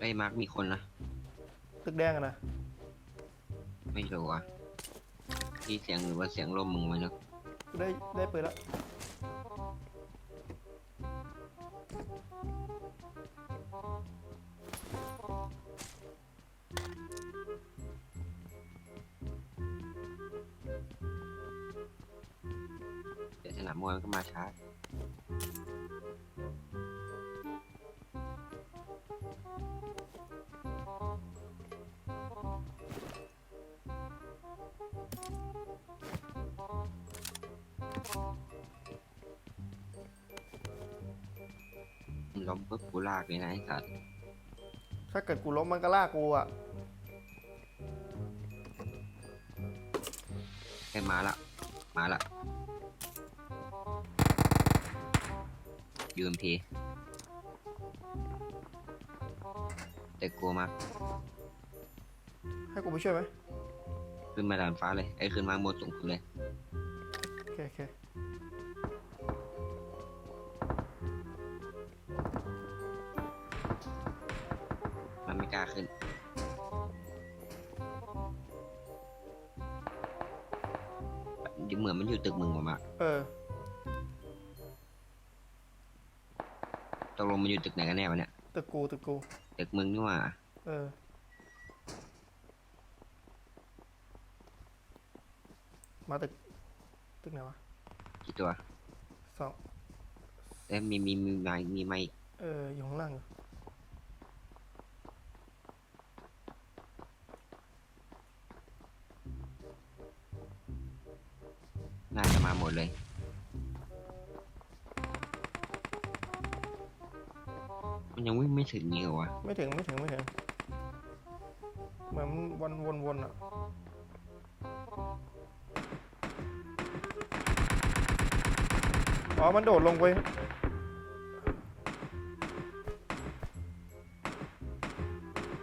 ไอ้ยมาร์กมีคนนะ ตึกแดงอะนะไม่รู้อะที่เสียงหรือว่าเสียงลมมึงไหมเนอะกูได้ได้เปิดแล้วเดี๋ยวสนามมวยมันก็มาชา ล้มปุ๊บกูลากเลยนะไอ้สัตว์ถ้าเกิดกูล้มมันก็ลากกูอะไอ้ยมาละ มาละ ยืมทีแต่กลัวมาก ให้กูไปช่วยไหมขึ้นมาดานฟ้าเลย ไอ้ยขึ้นมาหมดสูงสุดเลย โอเคโอเค เออ ตกลงมันอยู่ตึกไหนกันแน่วะเนี่ย ตึกกูตึกกู ตึกมึงนี่หว่า เออ มาตึก ตึกไหนวะกี่ตัว สอง เอ้ยมีมีมีไม้มีไม้เออ อยู่ข้างล่างอยู่ ดเลย มันยังวิ่งไม่ถึงนี่เหรอวะไม่ถึงไม่ถึงไม่ถึงเหมือนวนวนวนอะอ๋อมันโดดลงไป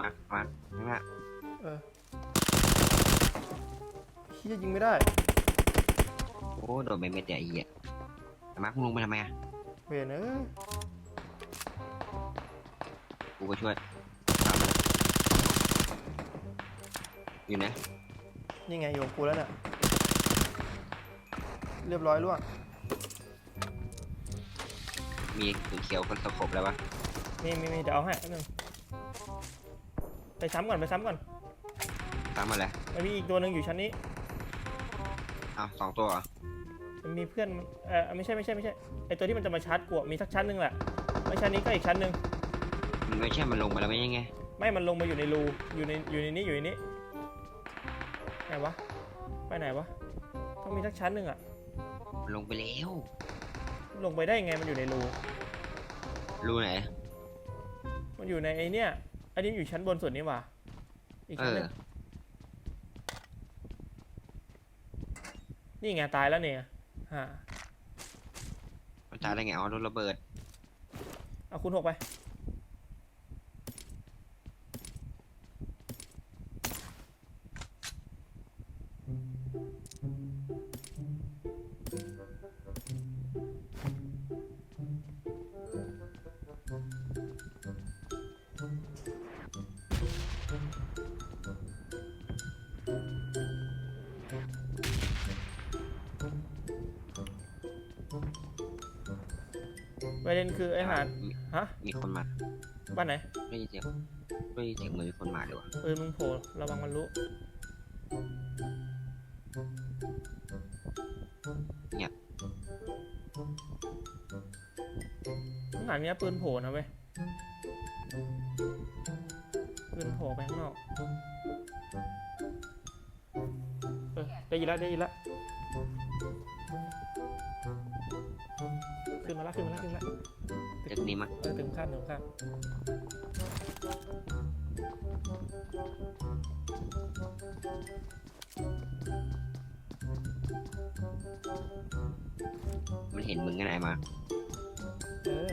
มามาข้างหน้าเออเฮียยิงไม่ได้ โอ้โดนไปเม็ดเดียวไอ้เหี้ยแต่มาร์คมึงลงไปทำไมอะเวยนเอ้ยกูก็ช่วยตามมาเลยอยู่นะนี่ไงอยู่กับกูแล้วเนี่ยเรียบร้อยล่วงมีถึงเขียวคนสะขบแล้ววะมีมีมีเดี๋ยวเอาให้แป๊บนึงไปซ้ำก่อนไปซ้ำก่อนตามมาเลยมันมีอีกตัวหนึ่งอยู่ชั้นนี้ อ้าวสองตัวเหรอ มันมีเพื่อนมันเออไม่ใช่ไม่ใช่ไม่ใช่ไอตัวที่มันจะมาชาร์จกูอะมีสักชั้นหนึ่งแหละไม่ชั้นนี้ก็อีกชั้นหนึ่งมันไม่ใช่มันลงไปแล้วไม่ใช่ไงไม่มันลงมาอยู่ในรูอยู่ในอยู่ในนี้อยู่ในนี้ไหนวะไปไหนวะต้องมีสักชั้นหนึ่งอะมันลงไปแล้วลงไปได้ไงมันอยู่ในรูรู้ไหนมันอยู่ในไอเนี้ยอันนี้อยู่ชั้นบนสุดนี่หว่าอีกเอชั้นหอนึ่งนี่ไงตายแล้วเนี่ย ฮะมันตายได้ไงอ๋อโดนระเบิดเอาคุณหกไป ประเด็นคือไอ้หาดมีฮะมีคนมาบ้านไหนได้ยินเสียงได้ยินเสียงเหมือนมีคนมาเลยวะปืนมึงโผล่ระวังมันรู้เงียบมึงหันเนี้ยปืนโผล่นะเว้ยปืนโผล่ไปข้างนอกเออได้ยินแล้วได้ยินแล้ว ขึ้นมาแล้วขึ้นมาแล้วขึ้นมาแล้วตึกนี้มั้งเออถึงขั้นถึงขั้นมันเห็นมึงกันไหนมาเออ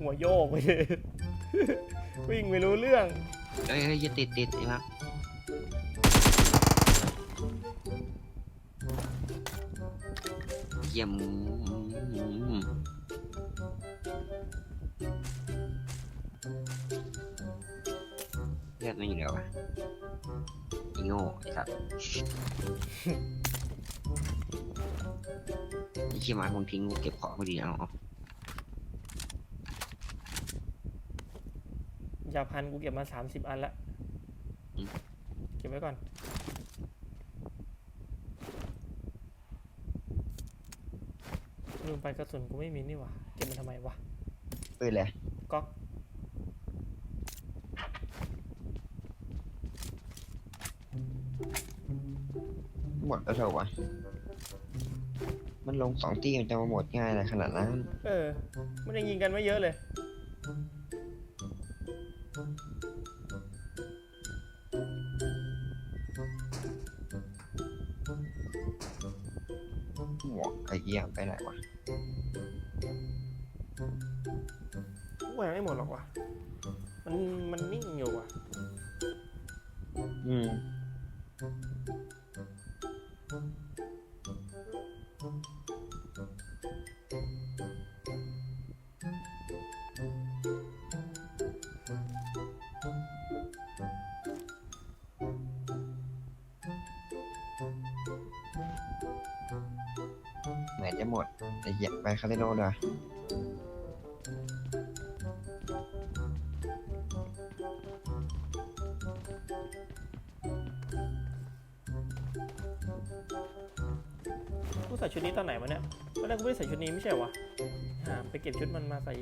หัวโยกไปเลย วิ่งไม่รู้เรื่อง เอ้ยเฮ้ยอย่าติดติดไอ้มา ยี่ยมเลือดไม่อยู่แล้ววะอีโง่ไอ้สัตว์ไอ้ขี้หมาคงทิ้งกูเก็บของพอดีแล้วเอายาพันกูเก็บมาสามสิบอันละ เก็บไว้ก่อน ลืมไปกระสุนกูไม่มีนี่หว่าเก็บมันทำไมวะปืนเลยก๊อกหมดแล้วเถอะวะ มันลงสองตีมันจะมาหมดง่ายอะไรขนาดนั้น เออมันยังยิงกันไม่เยอะเลย หมวกไอ้เหี้ยไปไหนวะ เหมือนจะหมดไอ้เหี้ยไปคาสิโนด้วยกูใส่ชุดนี้ตอนไหนวะเนี่ยตอนแรกกูไม่ได้ใส่ชุดนี้ไม่ใช่เหรอวะหาไปเก็บชุดมันมาใส่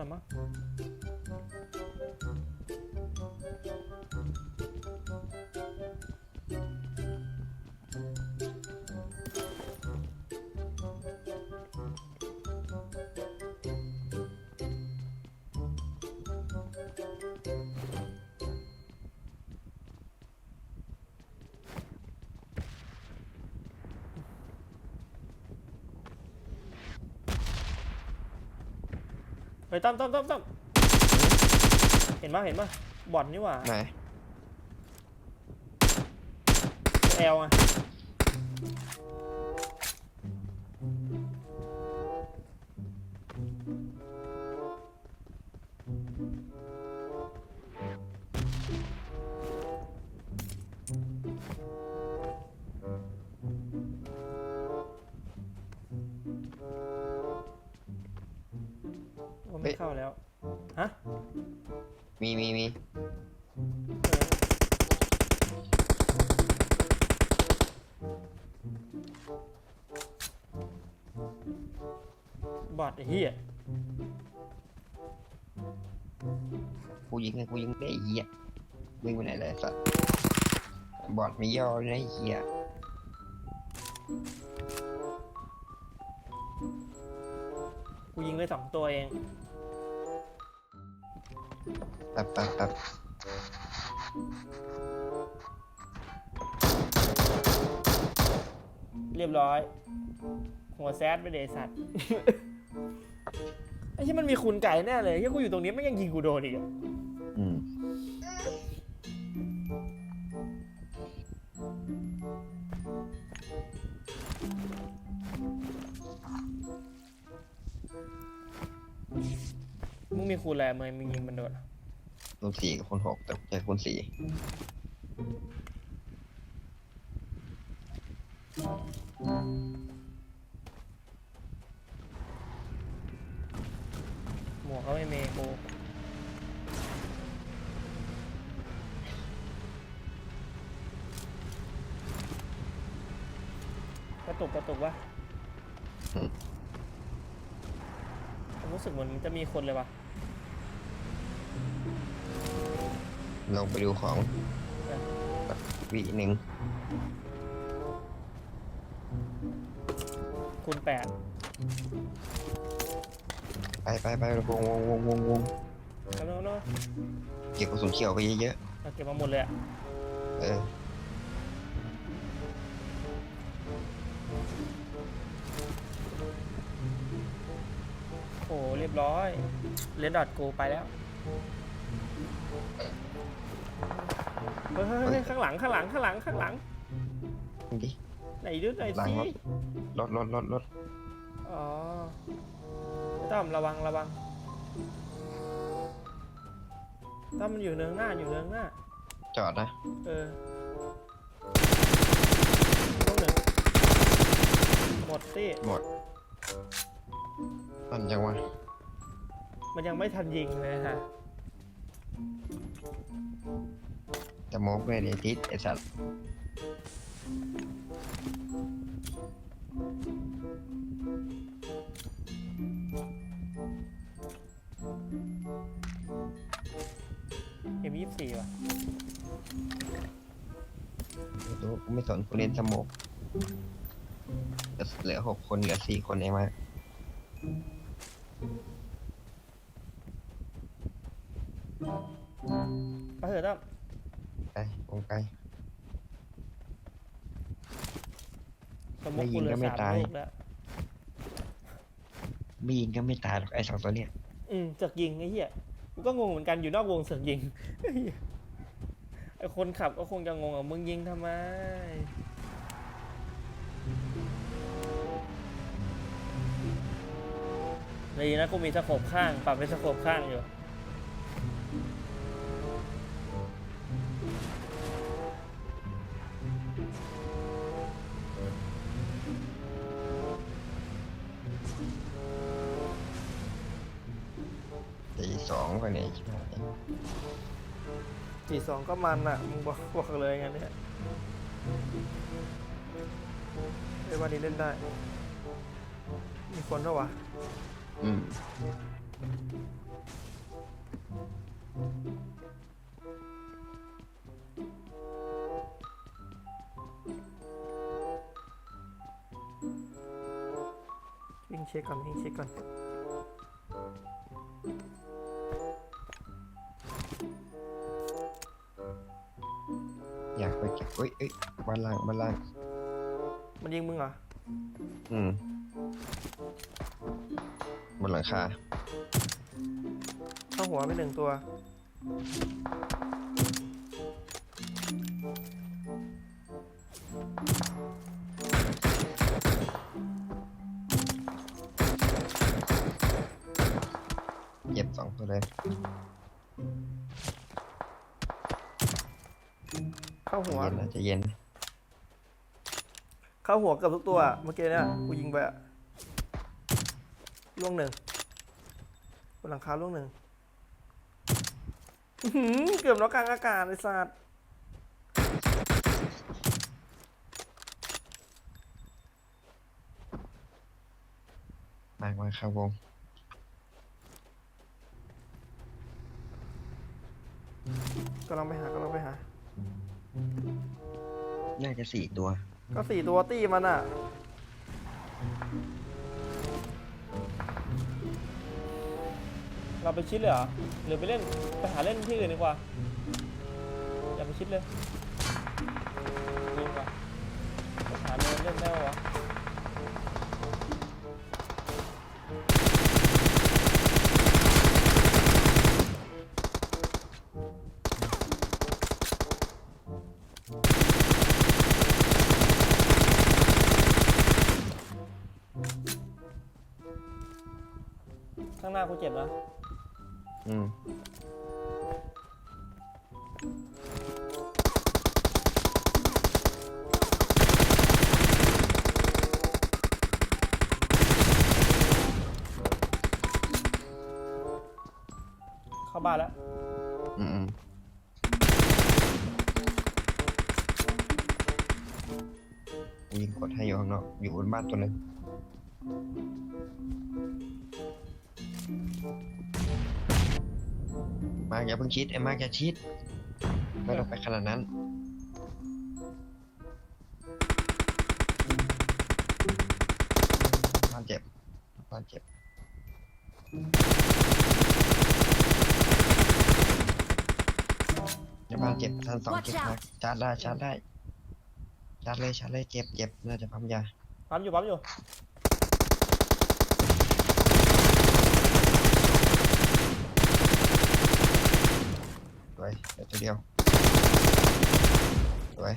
อีกน่ ฮ้ยตั้มตั้มตั้มตั้มเห็นปะเห็นปะบอดนี่หว่าไหน แอลอะโอ้ไม่ เข้าแล้ว ฮะมีมีมีเออบอดไอ้เหี้ยกูยิงไงกูยิงได้ไอ้เหี้ยวิ่งไปไหนเลยสัตว์บอดไม่ย่อเลยนะไอ้เหี้ยกูยิงไปสองตัวเอง แป๊บแป๊บแป๊บเรียบร้อย หัวแซดไปเดยสัตว์ ไอ้ที่มันมีคุณไก่แน่เลยที่กูอยู่ตรงนี้ไม่งยังยิงกูโดนอีกอะ มึงมีคูณอะไรเมย์มึงยิงมันโดนอะคูณสี่กับคูณหกแต่ใช้คูณสี่หมวกก็ไม่เมย์กูกระตุกกระตุกวะผมรู้สึกเหมือนจะมีคนเลยวะ ลงไปดูของวิหนึ่งคูณแปดไปไปไปวงวงวงวงวงแล้วเนาะเก็บกระสุนเขียวไปเยอะเราเก็บมาหมดเลยอะๆเออเรียบร้อยเลดดอทกูไปแล้ว เฮ้ยเฮ้ยเฮ้ยข้างหลังข้างหลังข้างหลังข้างหลังดิไหนดูหน่อยหลังสิรถรถรถรถรถอ๋อต้อมระวังระวังต้อมมันอยู่เนืองหน้าอยู่เนืองหน้า จอดนะเออต้องหนึ่งหมดสิหมดมันจังวะมันยังไม่ทันยิงเลยฮะ จะมองไปเดี๋ยวทิศไอ้สัตว์เอ็มยี่สี่ว่ะไม่รู้กูไม่สนกูเล่นสโมกเหลือหกคนเหลือสี่คนเองมาไมมติกูเหลือไม่ยิงก็ไม่สามตาย ลูกแล้วไม่ยิงก็ไม่ตายหรอกไอ้สองตัวเนี้ยอืมเสือกยิงไอ้เหี้ยกูก็งงเหมือนกันอยู่นอกวงเสือกยิงไอ้เหี้ยไอ้คนขับก็คงจะงงอะมึงยิงทำไม ดีนะกูมีสโคปข้าง ปรับเป็นสโคปข้างอยู่ สองไปเนี่ยใช่ไหมสี่สองก็มันอะมึงบอกบอกเลยงั้นเนี่ยเอ้ยวันนี้เล่นได้ มีคนเท่าวะอืมวิ่งเช็คก่อนวิ่งเช็คก่อนากไปเก็บเอ้ยเอ้ยบ้านล่างบ้านล่าง มันยิงมึงเหรอ อืมบนหลังคาเข้าหัวไปหนึ่งตัวเย็บสองตัวเลย เข้าหัว เย็นนะจะเย็น เข้าหัวเกือบทุกตัวอะเมื่อกี้เนี่ยกูยิงไปอะล่วงหนึ่งบนหลังคาล่วงหนึ่งอื้อหือเกือบน็อกกลางอากาศไอ้สัตว์มากมาเข้าวงกำลังไปหากำลังไปหา น่าจะสี่ตัว ก็สี่ตัวตี้มันอะ เราไปชิดเลยเหรอ หรือไปเล่น ไปหาเล่นที่อื่นดีกว่า อย่าไปชิดเลย กูเจ็บนะอืมเข้าบ้านแล้วอืมอืมยิงกดให้อยู่ข้างนอกอยู่บนบ้านตัวหนึง มากอย่าเพิ่งชิดไอ้มากอย่าชิดไม่ต้องไปขนาดนั้นบ้านเจ็บบ้านเจ็บอย่าบ้านเจ็บท่านสอง Watch เจ็บมาก out ชาร์จได้ชาร์จได้ชาร์จเลยชาร์จเลยเจ็บเจ็บน่าจะปั๊มยาปั๊มอยู่ปั๊มอยู่ วยเดี๋ยวตัวเดียวสวย